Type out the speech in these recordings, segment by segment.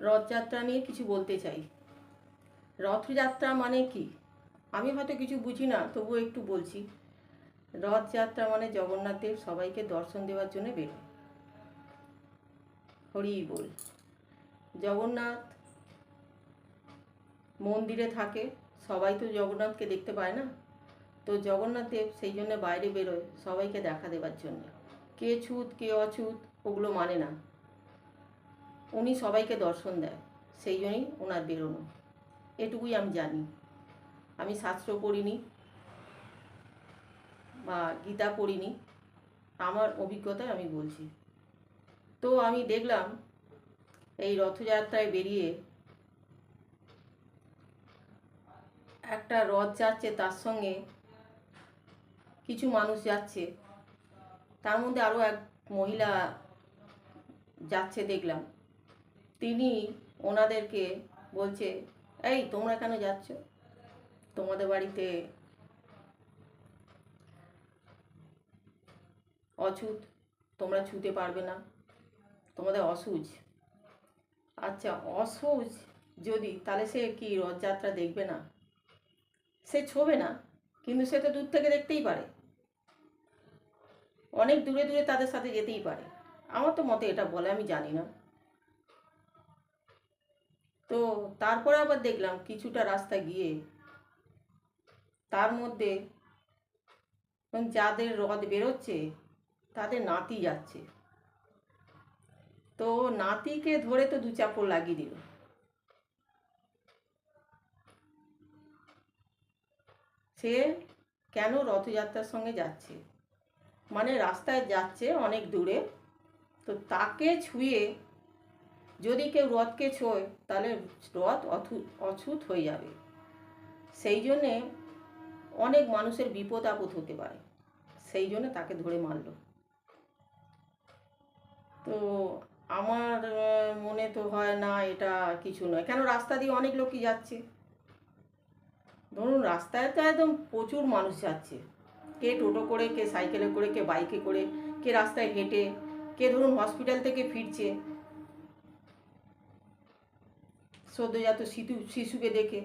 রথযাত্রা নিয়ে কিছু বলতে চাই। রথযাত্রা মানে কি? আমি হয়তো কিছু বুঝি না, তবুও একটু বলছি। রথযাত্রা মানে জগন্নাথ দেব সবাইকে দর্শন দেওয়ার জন্য বেরোয়। হরি বল। জগন্নাথ মন্দিরে থাকে, সবাই তো জগন্নাথকে দেখতে পায় না? তো জগন্নাথ দেব সেই জন্য বাইরে বেরোয় সবাইকে দেখা দেওয়ার জন্য। কে ছুত, কে অছুত, ওগুলো মানে না। উনি সবাইকে দর্শন দেয়, সেই জন্যই ওনার বেরোনো। এটুকুই আমি জানি। আমি শাস্ত্র পড়িনি বা গীতা পড়িনি, আমার অভিজ্ঞতায় আমি বলছি। তো আমি দেখলাম এই রথযাত্রায় বেরিয়ে একটা রথ যাচ্ছে, তার সঙ্গে কিছু মানুষ যাচ্ছে। তার মধ্যে আরও এক মহিলা যাচ্ছে দেখলাম। তিনি ওনাদেরকে বলছে, এই, তোমরা কেন যাচ্ছ? তোমাদের বাড়িতে অছুত, তোমরা ছুতে পারবে না। তোমাদের অসুজ। আচ্ছা অসুজ যদি, তাহলে সে কি রথযাত্রা দেখবে না? সে ছোবে না, কিন্তু সে তো দূর থেকে দেখতেই পারে। অনেক দূরে দূরে তাদের সাথে যেতেই পারে। আমার তো মতে এটা বলে, আমি জানি না। তো তারপরে আবার দেখলাম কিছুটা রাস্তা গিয়ে তার মধ্যে যাদের রথ বেরোচ্ছে তাদের নাতি যাচ্ছে। তো নাতিকে ধরে তো দু চাপড় লাগিয়ে দিল। সে কেন রথযাত্রার সঙ্গে যাচ্ছে? মানে রাস্তায় যাচ্ছে অনেক দূরে। তো তাকে ছুঁয়ে যদি কেউ রথকে ছোয়, তাহলে রথ অছুত হয়ে যাবে। সেই জন্যে অনেক মানুষের বিপদ আপদ হতে পারে। সেই জন্য তাকে ধরে মারল। তো আমার মনে তো হয় না এটা কিছু নয়। কেন রাস্তা দিয়ে অনেক লোকই যাচ্ছে? ধরুন রাস্তায় তো একদম প্রচুর মানুষ যাচ্ছে। কে টোটো করে, কে সাইকেলে করে, কে বাইকে করে, কে রাস্তায় হেঁটে, কে ধরুন হসপিটাল থেকে ফিরছে। সদ্যজাত শিশু শিশুকে দেখে,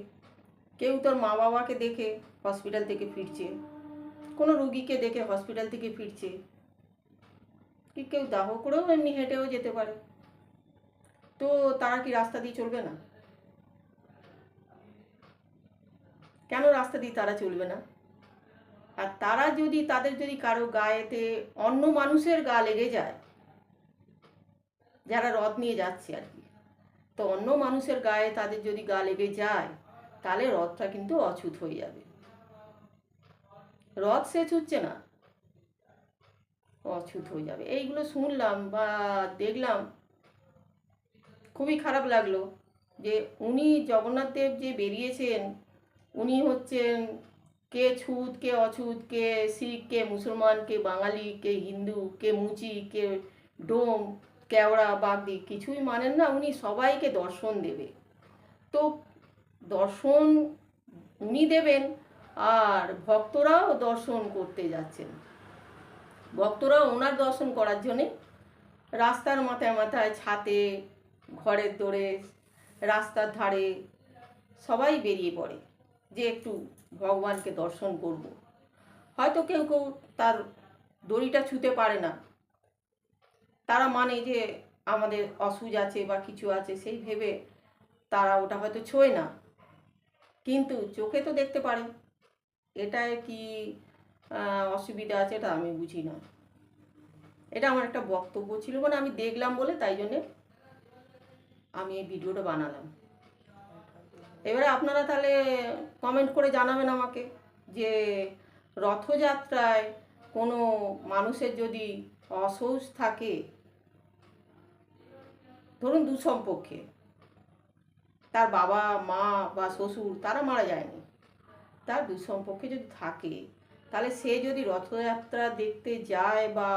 কেউ তোর মা বাবাকে দেখে হসপিটাল থেকে ফিরছে। কোনো রুগীকে দেখে হসপিটাল থেকে ফিরছে। কি কেউ দাহ করেও এমনি হেঁটেও যেতে পারে। তো তারা কি রাস্তা দিয়ে চলবে না? কেন রাস্তা দিয়ে তারা চলবে না? আর তারা যদি, তাদের যদি কারও গায়েতে অন্য মানুষের গা লেগে যায়, যারা রথ নিয়ে যাচ্ছে আর কি তো অন্য মানুষের গায়ে তাদের যদি গা লেগে যায়, তাহলে রথটা কিন্তু অছুত হয়ে যাবে। রথ সে ছুটছে না। অছুত হয়ে যাবে। এইগুলো শুনলাম বা দেখলাম, খুবই খারাপ লাগল যে উনি জগন্নাথ দেব যে বেরিয়েছেন, উনি হচ্ছেন কে ছুত, কে অছুত, কে শিখ, কে মুসলমান, কে বাঙালি, কে হিন্দু, কে মুচি, কে ডোম কেওড়া, বাগদি কিছুই মানেন না, উনি সবাইকে দর্শন দেবে। তো দর্শন উনি দেবেন, আর ভক্তরাও দর্শন করতে যাচ্ছেন। ভক্তরাও ওনার দর্শন করার জন্যে রাস্তার মাথায় মাথায় ছাতে, ঘরের দোরে, রাস্তার ধারে সবাই বেরিয়ে পড়ে যে একটু ভগবানকে দর্শন করব। হয়তো কেউ কেউ তার দড়িটা ছুতে পারে না। তারা মানে যে আমাদের অসুজ আছে বা কিছু আছে, সেই ভেবে তারা ওটা হয়তো ছোঁয় না। কিন্তু চোখে তো দেখতে পারে। এটায় কি অসুবিধা আছে এটা আমি বুঝি না। এটা আমার একটা বক্তব্য ছিল মানে আমি দেখলাম বলে তাই জন্যে আমি এই ভিডিওটা বানালাম। এবারে আপনারা তাহলে কমেন্ট করে জানাবেন আমাকে যে রথযাত্রায় কোনো মানুষের যদি অসৌচ থাকে ধরুন দু সম্পর্কে। তার বাবা, মা বা শ্বশুর তারা মারা যায়নি। তার দু সম্পর্কে যদি থাকে, তাহলে সে যদি রথযাত্রা দেখতে যায় বা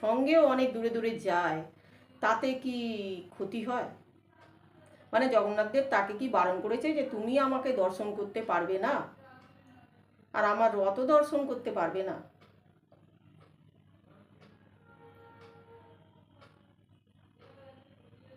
সঙ্গেও অনেক দূরে দূরে যায়, তাতে কি ক্ষতি হয়? মানে জগন্নাথদেব তাকে কি বারণ করেছে যে তুমি আমাকে দর্শন করতে পারবে না? আর আমার রথ দর্শন করতে পারবে না?